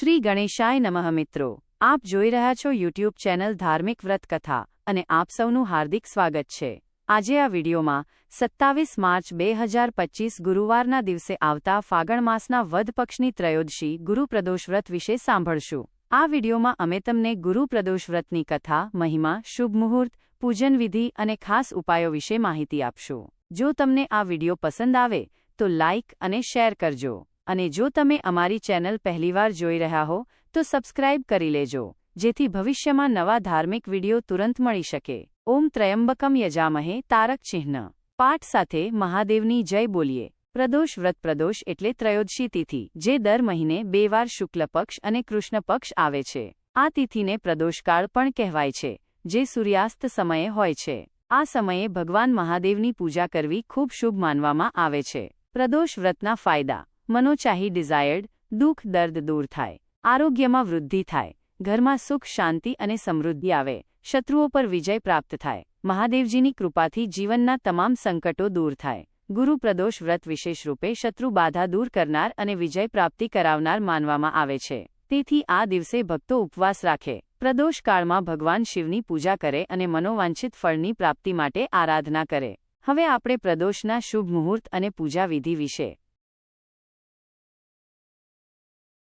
શ્રી ગણેશાય નમઃ મિત્રો. આપ જોઈ રહ્યા છો યુટ્યુબ ચેનલ ધાર્મિક વ્રત કથા અને આપ સૌનું હાર્દિક સ્વાગત છે. આજે આ વિડીયોમાં સત્તાવીસ માર્ચ બે હજાર પચીસ ગુરુવારના દિવસે આવતા ફાગણ માસના વધ પક્ષની ત્રયોદશી ગુરુપ્રદોષ વ્રત વિશે સાંભળશું. આ વિડીયોમાં અમે તમને ગુરુપ્રદોષ વ્રતની કથા, મહિમા, શુભ મુહૂર્ત, પૂજન વિધિ અને ખાસ ઉપાયો વિશે માહિતી આપશું. જો તમને આ વીડિયો પસંદ આવે તો લાઇક અને શેર કરજો. અને જો તમે અમારી ચેનલ પહેલીવાર જોઈ રહ્યા હો, તો સબસ્ક્રાઇબ કરી લેજો, જેથી ભવિષ્યમાં નવા ધાર્મિક વીડિયો તુરંત મળી શકે. ઓમ ત્રયંબકમ યજામહે, તારક ચિહ્ન. પાઠ સાથે મહાદેવની જય બોલીએ. પ્રદોષ વ્રત પ્રદોષ એટલે ત્રયોદશી તિથિ, જે દર મહિને બે વાર શુક્લ પક્ષ અને કૃષ્ણ પક્ષ આવે છે. આ તિથિને પ્રદોષકાળ પણ કહેવાય છે, જે સૂર્યાસ્ત સમયે હોય છે. આ સમયે ભગવાન મહાદેવની પૂજા કરવી ખૂબ શુભ માનવામાં આવે છે. પ્રદોષ વ્રતના ફાયદા. મનોચાહી ડિઝાયર્ડ, દુઃખ દર્દ દૂર થાય, આરોગ્યમાં વૃદ્ધિ થાય, ઘરમાં સુખ, શાંતિ અને સમૃદ્ધિ આવે, શત્રુઓ પર વિજય પ્રાપ્ત થાય, મહાદેવજીની કૃપાથી જીવનના તમામ સંકટો દૂર થાય, ગુરુ પ્રદોષ વ્રત વિશેષ રૂપે શત્રુ બાધા દૂર કરનાર અને વિજય પ્રાપ્તિ કરાવનાર માનવામાં આવે છે. તેથી આ દિવસે ભક્તો ઉપવાસ રાખે પ્રદોષકાળમાં ભગવાન શિવની પૂજા કરે અને મનોવાંછિત ફળની પ્રાપ્તિ માટે આરાધના કરે. હવે આપણે પ્રદોષના શુભ મુહૂર્ત અને પૂજા વિધિ વિશે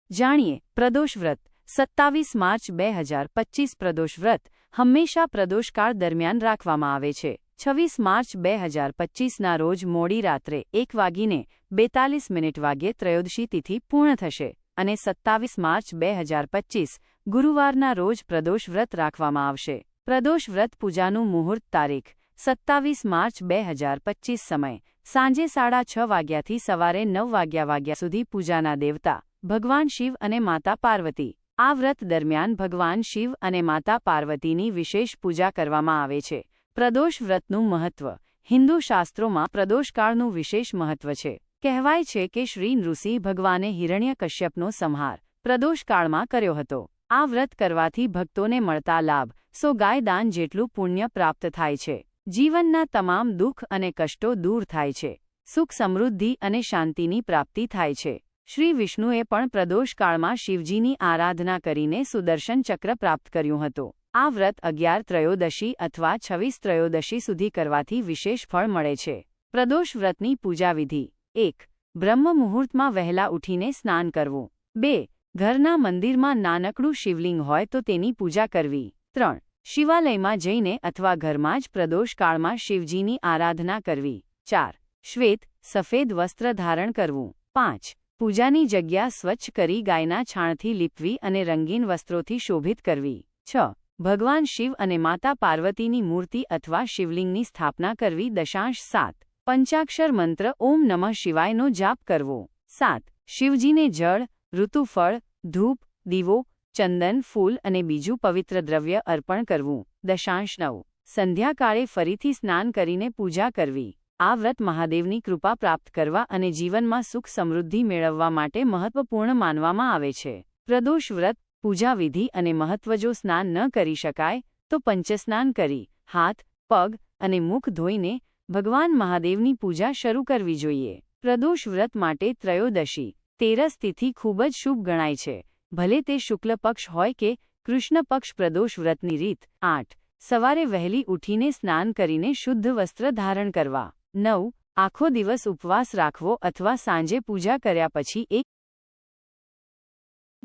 જાણીએ, પ્રદોષ વ્રત, સત્તાવીસ માર્ચ બે હજાર પચીસ પ્રદોષ વ્રત, હંમેશા પ્રદોષકાળ દરમિયાન રાખવામાં આવે છે. છવ્વીસ માર્ચ બે હજાર પચીસના રોજ મોડી રાત્રે એક વાગીને બેતાલીસ મિનિટ વાગ્યે ત્રયોદશી તિથિ પૂર્ણ થશે અને સત્તાવીસ માર્ચ બે હજાર પચીસ ગુરુવારના રોજ પ્રદોષ વ્રત રાખવામાં આવશે. પ્રદોષ વ્રત પૂજાનું મુહૂર્ત તારીખ, સત્તાવીસ માર્ચ બે હજાર પચીસ સમય સાંજે સાડા છ વાગ્યાથી સવારે નવ વાગ્યા વાગ્યા સુધી પૂજાના દેવતા ભગવાન શિવ અને માતા પાર્વતી. આ વ્રત દરમિયાન ભગવાન શિવ અને માતા પાર્વતીની વિશેષ પૂજા કરવામાં આવે છે. પ્રદોષ વ્રતનું મહત્વ. હિન્દુ શાસ્ત્રોમાં પ્રદોષકાળનું વિશેષ મહત્વ છે. કહેવાય છે કે શ્રી નૃસિંહ ભગવાને હિરણ્ય કશ્યપનો સંહાર પ્રદોષકાળમાં કર્યો હતો. આ વ્રત કરવાથી ભક્તોને મળતા લાભ, સો ગાયદાન જેટલું પુણ્ય પ્રાપ્ત થાય છે. જીવનના તમામ દુઃખ અને કષ્ટો દૂર થાય છે. સુખ સમૃદ્ધિ અને શાંતિની પ્રાપ્તિ થાય છે. શ્રી વિષ્ણુએ પણ પ્રદોષકાળમાં શિવજીની આરાધના કરીને સુદર્શન ચક્ર પ્રાપ્ત કર્યું હતું. આ વ્રત અગિયાર ત્રયોદશી અથવા છવ્વીસ ત્રયોદશી સુધી કરવાથી વિશેષ ફળ મળે છે. પ્રદોષ વ્રતની પૂજાવિધિ એક, બ્રહ્મ મુહૂર્તમાં વહેલા ઉઠીને સ્નાન કરવું. બે, ઘરના મંદિરમાં નાનકડું શિવલિંગ હોય તો તેની પૂજા કરવી. ત્રણ, શિવાલયમાં જઈને અથવા ઘરમાં જ પ્રદોષકાળમાં શિવજીની આરાધના કરવી. ચાર, શ્વેત, સફેદ વસ્ત્ર ધારણ કરવું. પાંચ પૂજાની જગ્યા સ્વચ્છ કરી ગાયના છાણથી લીપવી અને રંગીન વસ્ત્રોથી શોભિત કરવી. છ. ભગવાન શિવ અને માતા પાર્વતીની મૂર્તિ અથવા શિવલિંગની સ્થાપના કરવી. દશાંશ સાત. પંચાક્ષર મંત્ર ઓમ નમઃ શિવાયનો જાપ કરવો. સાત. શિવજીને જળ, ઋતુફળ, ધૂપ, દીવો, ચંદન, ફૂલ અને બીજું પવિત્ર દ્રવ્ય અર્પણ કરવું. દશાંશ નવ. સંધ્યાકાળે ફરીથી સ્નાન કરીને પૂજા કરવી. આ વ્રત મહાદેવની કૃપા પ્રાપ્ત કરવા અને જીવનમાં સુખ સમૃદ્ધિ મેળવવા માટે મહત્વપૂર્ણ માનવામાં આવે છે. પ્રદોષ વ્રત પૂજાવિધિ અને મહત્વ જો સ્નાન ન કરી શકાય, તો પંચસ્નાન કરી, હાથ, પગ અને મુખ ધોઈને ભગવાન મહાદેવની પૂજા શરૂ કરવી જોઈએ. પ્રદોષ વ્રત માટે ત્રયોદશી, તેરસ તિથિ ખૂબ જ શુભ ગણાય છે. ભલે તે શુક્લ પક્ષ હોય કે કૃષ્ણ પક્ષ પ્રદોષ વ્રતની રીત. આઠ, સવારે વહેલી ઉઠીને સ્નાન કરીને શુદ્ધ વસ્ત્ર ધારણ કરવા. નવ, આખો દિવસ ઉપવાસ રાખવો અથવા સાંજે પૂજા કર્યા પછી એક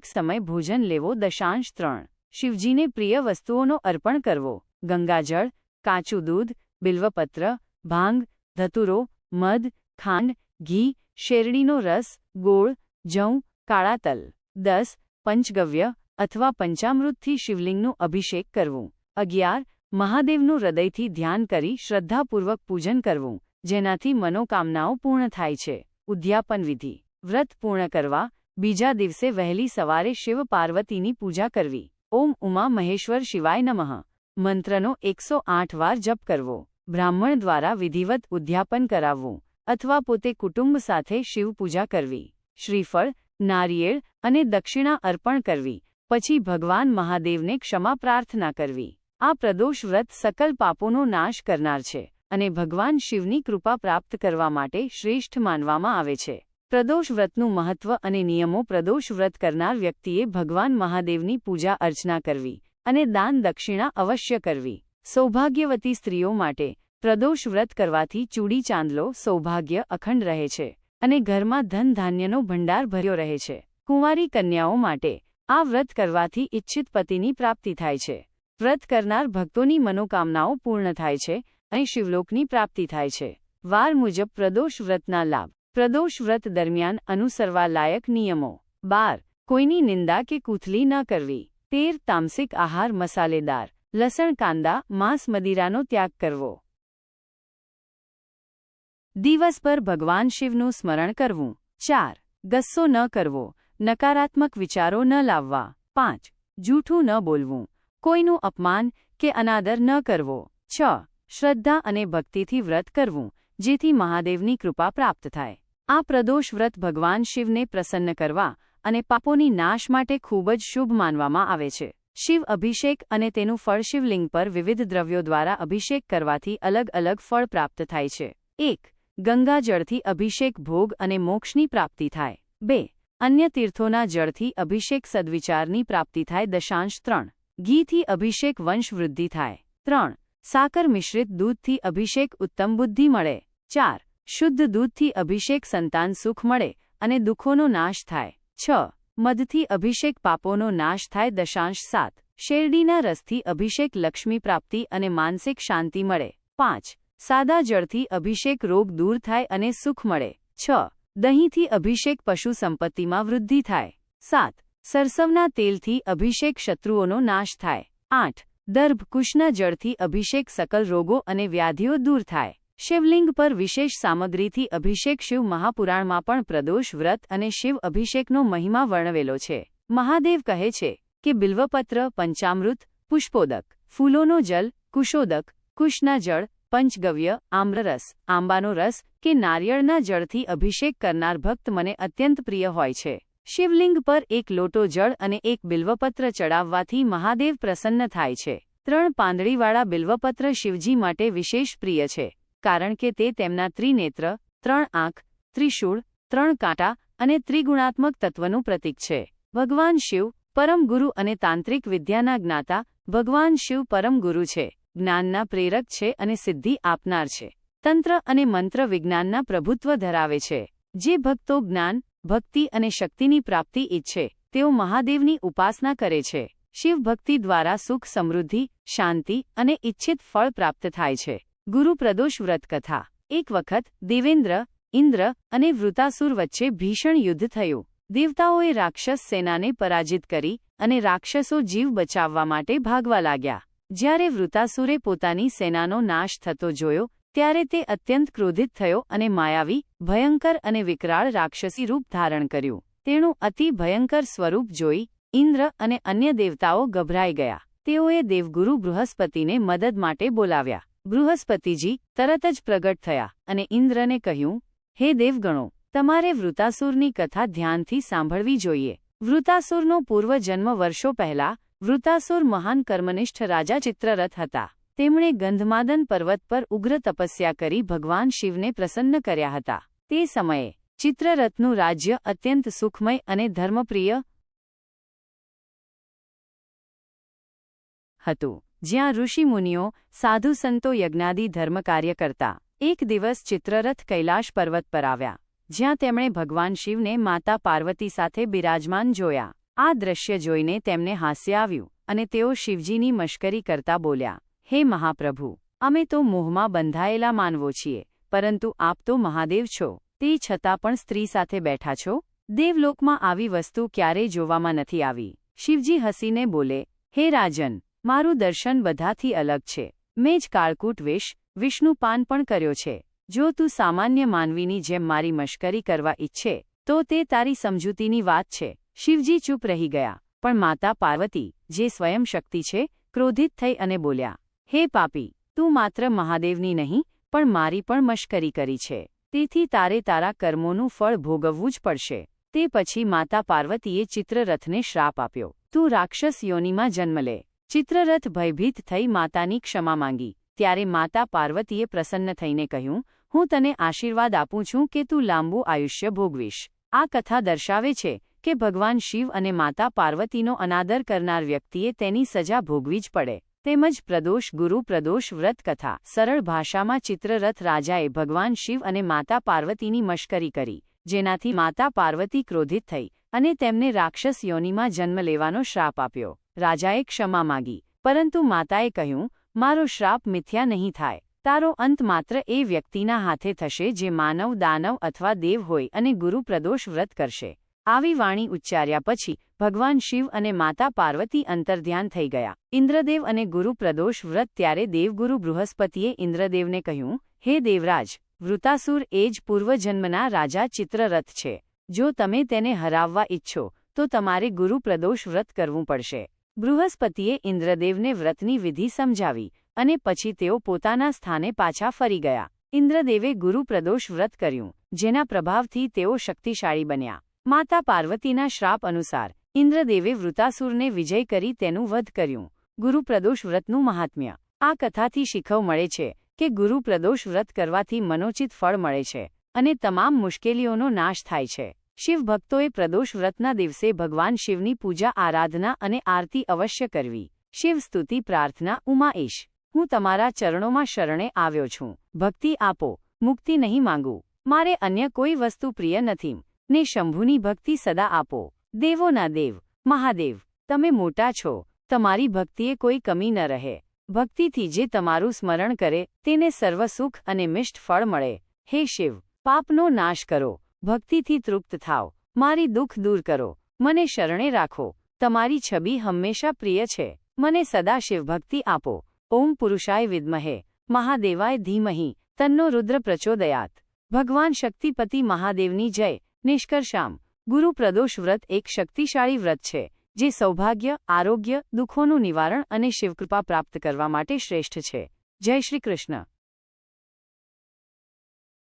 સમય ભોજન લેવો, દશાંશ ત્રણ. શિવજીને પ્રિય વસ્તુઓનો અર્પણ કરવો. ગંગાજળ, કાચું દૂધ, બિલ્વપત્ર, ભાંગ, ધતુરો, મધ, ખાંડ, ઘી, શેરડીનો રસ, ગોળ, જઉં, કાળા તલ, દસ, પંચગવ્ય અથવા પંચામૃતથી શિવલિંગનું અભિષેક કરવું. અગિયાર, મહાદેવનું હૃદયથી ધ્યાન કરી શ્રદ્ધાપૂર્વક પૂજન કરવું. જેનાથી મનોકામનાઓ પૂર્ણ થાય છે. ઉદ્યાપન વિધિ. વ્રત પૂર્ણ કરવા, બીજા દિવસે વહેલી સવારે શિવ પાર્વતીની પૂજા કરવી. ઓમ ઉમા મહેશ્વર શિવાય નમઃ. મંત્રનો એકસો આઠ વાર જપ કરવો. બ્રાહ્મણ દ્વારા વિધિવત ઉદ્યાપન કરાવવું અથવા પોતે કુટુંબ સાથે શિવ પૂજા કરવી. શ્રીફળ, નારિયેળ અને દક્ષિણા અર્પણ કરવી. પછી ભગવાન મહાદેવને ક્ષમા પ્રાર્થના કરવી. આ પ્રદોષ વ્રત સકલ પાપોનો નાશ કરનાર છે. અને ભગવાન શિવની કૃપા પ્રાપ્ત કરવા માટે શ્રેષ્ઠ માનવામાં આવે છે. પ્રદોષ વ્રતનું મહત્વ અને નિયમો પ્રદોષ વ્રત કરનાર વ્યક્તિએ ભગવાન મહાદેવની પૂજા અર્ચના કરવી અને દાન દક્ષિણા અવશ્ય કરવી. સૌભાગ્યવતી સ્ત્રીઓ માટે પ્રદોષ વ્રત કરવાથી ચૂડી ચાંદલો સૌભાગ્ય અખંડ રહે છે અને ઘરમાં ધન ધાન્યનો ભંડાર ભર્યો રહે છે. કુંવારી કન્યાઓ માટે આ વ્રત કરવાથી ઇચ્છિત પતિની પ્રાપ્તિ થાય છે. વ્રત કરનાર ભક્તોની મનોકામનાઓ પૂર્ણ થાય છે અને શિવલોકની પ્રાપ્તિ થાય છે. વાર મુજબ પ્રદોષ વ્રતના લાભ. પ્રદોષ વ્રત દરમિયાન અનુસરવા લાયક નિયમો. બાર. કોઈની નિંદા કે કૂથલી ન કરવી. તેર. તામસિક આહાર મસાલેદાર. લસણ, કાંદા, માંસ, મદિરાનો ત્યાગ કરવો. દિવસ પર ભગવાન શિવનું સ્મરણ કરવું. ચાર. ગસ્સો ન કરવો. નકારાત્મક વિચારો ન લાવવા. પાંચ. જૂઠું ન બોલવું. કોઈનું અપમાન કે અનાદર ન કરવો. છ. શ્રદ્ધા અને ભક્તિથી વ્રત કરવું, જેથી મહાદેવની કૃપા પ્રાપ્ત થાય. આ પ્રદોષ વ્રત ભગવાન શિવને પ્રસન્ન કરવા અને પાપોની નાશ માટે ખૂબ જ શુભ માનવામાં આવે છે. શિવ અભિષેક અને તેનું ફળ શિવલિંગ પર વિવિધ દ્રવ્યો દ્વારા અભિષેક કરવાથી અલગ અલગ ફળ પ્રાપ્ત થાય છે. એક, ગંગા જળથી અભિષેક ભોગ અને મોક્ષની પ્રાપ્તિ થાય. બે, અન્ય તીર્થોના જળથી અભિષેક સદવિચારની પ્રાપ્તિ થાય. દશાંશ ત્રણ, ઘીથી અભિષેક વંશવૃદ્ધિ થાય. ત્રણ સાકર મિશ્રિત દૂધથી અભિષેક ઉત્તમ બુદ્ધિ મળે. ચાર. શુદ્ધ દૂધથી અભિષેક સંતાન સુખ મળે અને દુઃખોનો નાશ થાય. છ. મધથી અભિષેક પાપોનો નાશ થાય દશાંશ સાત. શેરડીના રસથી અભિષેક લક્ષ્મી પ્રાપ્તિ અને માનસિક શાંતિ મળે. પાંચ. સાદા જળથી અભિષેક રોગ દૂર થાય અને સુખ મળે. છ. દહીંથી અભિષેક પશુ સંપત્તિમાં વૃદ્ધિ થાય. સાત. સરસવના તેલથી અભિષેક શત્રુઓનો નાશ થાય. આઠ. દર્ભ કુશના જળથી અભિષેક સકલ રોગો અને વ્યાધિઓ દૂર થાય. શિવલિંગ પર વિશેષ સામગ્રીથી અભિષેક શિવ મહાપુરાણમાં પણ પ્રદોષ વ્રત અને શિવ અભિષેકનો મહિમા વર્ણવેલો છે. મહાદેવ કહે છે કે બિલ્વપત્ર, પંચામૃત, પુષ્પોદક, ફૂલોનો જલ, કુશોદક કુશના જળ પંચગવ્ય, આમ્રરસ, આંબાનો રસ કે નારિયેળના જળથી અભિષેક કરનાર ભક્ત મને અત્યંત પ્રિય હોય છે. શિવલિંગ પર એક લોટો જળ અને એક બિલ્વપત્ર ચડાવવાથી મહાદેવ પ્રસન્ન થાય છે. ત્રણ પાંદડીવાળા બિલ્વપત્ર શિવજી માટે વિશેષ પ્રિય છે, કારણ કે તે તેમના ત્રિનેત્ર, ત્રણ આંખ, ત્રિશૂળ, ત્રણ કાંટા અને ત્રિગુણાત્મક તત્વનું પ્રતીક છે. ભગવાન શિવ, પરમ ગુરુ અને તાંત્રિક વિદ્યાના જ્ઞાતા, ભગવાન શિવ પરમ ગુરુ છે, જ્ઞાનના પ્રેરક છે અને સિદ્ધિ આપનાર છે. તંત્ર અને મંત્ર વિજ્ઞાનના પ્રભુત્વ ધરાવે છે. જે ભક્તો જ્ઞાન ભક્તિ અને શક્તિની પ્રાપ્તિ ઈચ્છે, તેઓ મહાદેવની ઉપાસના કરે છે. શિવ ભક્તિ દ્વારા સુખ સમૃદ્ધિ, શાંતિ અને ઇચ્છિત ફળ પ્રાપ્ત થાય છે. ગુરુ પ્રદોષ વ્રતકથા. એક વખત, દેવેન્દ્ર, ઇન્દ્ર અને વૃતાસુર વચ્ચે ભીષણ યુદ્ધ થયું. દેવતાઓએ રાક્ષસ સેનાને પરાજિત કરી અને રાક્ષસો જીવ બચાવવા માટે ભાગવા લાગ્યા. જ્યારે વૃતાસુરે પોતાની સેનાનો નાશ થતો જોયો ત્યારે તે અત્યંત ક્રોધિત થયો અને માયાવી, ભયંકર અને વિકરાળ રાક્ષસી રૂપ ધારણ કર્યું. તેનું અતિ ભયંકર સ્વરૂપ જોઈ, ઇન્દ્ર અને અન્ય દેવતાઓ ગભરાઈ ગયા. તેઓએ દેવગુરુ બૃહસ્પતિને મદદ માટે બોલાવ્યા. બૃહસ્પતિજી તરત જ પ્રગટ થયા અને ઇન્દ્રને કહ્યું, હે દેવગણો, તમારે વૃતાસુરની કથા ધ્યાનથી સાંભળવી જોઈએ. વૃતાસુરનો પૂર્વજન્મ વર્ષો પહેલા, વૃતાસુર મહાન કર્મનિષ્ઠ રાજા ચિત્રરથ હતા. તેમણે ગંધમાદન પર્વત પર ઉગ્ર તપસ્યા કરી ભગવાન શિવને પ્રસન્ન કર્યા હતા. તે સમયે, ચિત્રરથનું રાજ્ય અત્યંત સુખમય અને ધર્મપ્રિય હતું. જ્યાં ઋષિમુનિઓ, સાધુ સંતો, યજ્ઞાદિ ધર્મ કાર્ય કરતા, એક દિવસ ચિત્રરથ કૈલાશ પર્વત પર આવ્યા, જ્યાં તેમણે ભગવાન શિવને માતા પાર્વતી સાથે બિરાજમાન જોયા. આ દ્રશ્ય જોઈને તેમને હાસ્ય આવ્યું અને તેઓ શિવજીની મશ્કરી કરતા બોલ્યા હે મહાપ્રભુ, અમે તો મોહમાં બંધાયેલા માનવો છીએ, પરંતુ આપ તો મહાદેવ છો, તે છતાં પણ સ્ત્રી સાથે બેઠા છો? દેવલોકમાં આવી વસ્તુ ક્યારેય જોવામાં નથી આવી. શિવજી હસીને બોલે, હે રાજન, મારું દર્શન બધાથી અલગ છે. મેં જ કાળકૂટ વેશ વિષ્ણુપાન પણ કર્યો છે. જો તું સામાન્ય માનવીની જેમ મારી મશ્કરી કરવા ઈચ્છે, તો તે તારી સમજૂતીની વાત છે. શિવજી ચૂપ રહી ગયા, પણ માતા પાર્વતી, જે સ્વયં શક્તિ છે, ક્રોધિત થઈ અને બોલ્યા હે પાપી, તું માત્ર મહાદેવની નહીં, પણ મારી પણ મશ્કરી કરી છે. તેથી તારે તારા કર્મોનું ફળ ભોગવવું જ પડશે. તે પછી માતા પાર્વતીએ ચિત્રરથને શ્રાપ આપ્યો. તું રાક્ષસ યોનિમાં જન્મ લે. ચિત્રરથ ભયભીત થઈ માતાની ક્ષમા માંગી. ત્યારે માતા પાર્વતીએ પ્રસન્ન થઈને કહ્યું, હું તને આશીર્વાદ આપું છું કે તું લાંબુ આયુષ્ય ભોગવીશ. આ કથા દર્શાવે છે કે ભગવાન શિવ અને માતા પાર્વતીનો અનાદર કરનાર વ્યક્તિએ તેની સજા ભોગવી જ પડે. તેમજ પ્રદોષ ગુરુ, પ્રદોષ વ્રત કથા. સરળ ભાષામાં ચિત્રરથ રાજાએ ભગવાન શિવ અને માતા પાર્વતીની મશ્કરી કરી, જેનાથી માતા પાર્વતી ક્રોધિત થઈ અને તેમને રાક્ષસ યોનિમાં જન્મ લેવાનો શ્રાપ આપ્યો. રાજાએ ક્ષમા માગી, પરંતુ માતાએ કહ્યું, મારો શ્રાપ મિથ્યા નહીં થાય. તારો અંત માત્ર એ વ્યક્તિના હાથે થશે જે માનવ, દાનવ અથવા દેવ હોય અને ગુરુ પ્રદોષ વ્રત કરશે. આવી વાણી ઉચ્ચાર્યા પછી ભગવાન શિવ અને માતા પાર્વતી અંતર્ધ્યાન થઈ ગયા. ઇન્દ્રદેવ અને ગુરુ પ્રદોષ વ્રત ત્યારે દેવગુરુ બૃહસ્પતિએ ઇન્દ્રદેવને કહ્યું, હે દેવરાજ, વૃતાસુર એ જ પૂર્વજન્મના રાજા ચિત્રરથ છે. જો તમે તેને હરાવવા ઈચ્છો, તો તમારે ગુરુ પ્રદોષ વ્રત કરવું પડશે. બૃહસ્પતિએ ઇન્દ્રદેવને વ્રતની વિધિ સમજાવી અને પછી તેઓ પોતાના સ્થાને પાછા ફરી ગયા. ઇન્દ્રદેવે ગુરુ પ્રદોષ વ્રત કર્યું, જેના પ્રભાવથી તેઓ શક્તિશાળી બન્યા. માતા પાર્વતીના શ્રાપ અનુસાર, ઇન્દ્રદેવે વૃતાસુરને વિજય કરી તેનું વધ કર્યું. ગુરુ પ્રદોષ વ્રતનું મહાત્મ્ય. આ કથાથી શીખવ મળે છે કે ગુરુ પ્રદોષ વ્રત કરવાથી મનોચિત ફળ મળે છે અને તમામ મુશ્કેલીઓનો નાશ થાય છે. શિવભક્તોએ પ્રદોષ વ્રતના દિવસે ભગવાન શિવની પૂજા, આરાધના અને આરતી અવશ્ય કરવી. શિવ સ્તુતિ, પ્રાર્થના ઉમાઈશ હું તમારા ચરણોમાં શરણે આવ્યો છું. ભક્તિ આપો, મુક્તિ નહીં માંગુ. મારે અન્ય કોઈ વસ્તુ પ્રિય નથી. ને શંભુની ભક્તિ સદા આપો. દેવોના દેવ, મહાદેવ, તમે મોટા છો, તમારી ભક્તિએ કોઈ કમી ન રહે. ભક્તિથી જે તમારું સ્મરણ કરે, તેને સર્વ સુખ અને મિષ્ટ ફળ મળે. હે શિવ, પાપનો નાશ કરો. ભક્તિથી તૃપ્ત થાવ મારી દુઃખ દૂર કરો. મને શરણે રાખો. તમારી છબી હંમેશા પ્રિય છે. મને સદા શિવ ભક્તિ આપો. ઓમ પુરુષાય વિદ્મહે. મહાદેવાય ધીમહિ. તન્નો રુદ્ર પ્રચોદયાત. ભગવાન શક્તિપતિ મહાદેવની જય. નિષ્કર્ષામ, ગુરુ પ્રદોષ વ્રત એક શક્તિશાળી વ્રત છે, જે સૌભાગ્ય, આરોગ્ય, દુઃખોનું નિવારણ અને શિવકૃપા પ્રાપ્ત કરવા માટે શ્રેષ્ઠ છે. જય શ્રી કૃષ્ણ.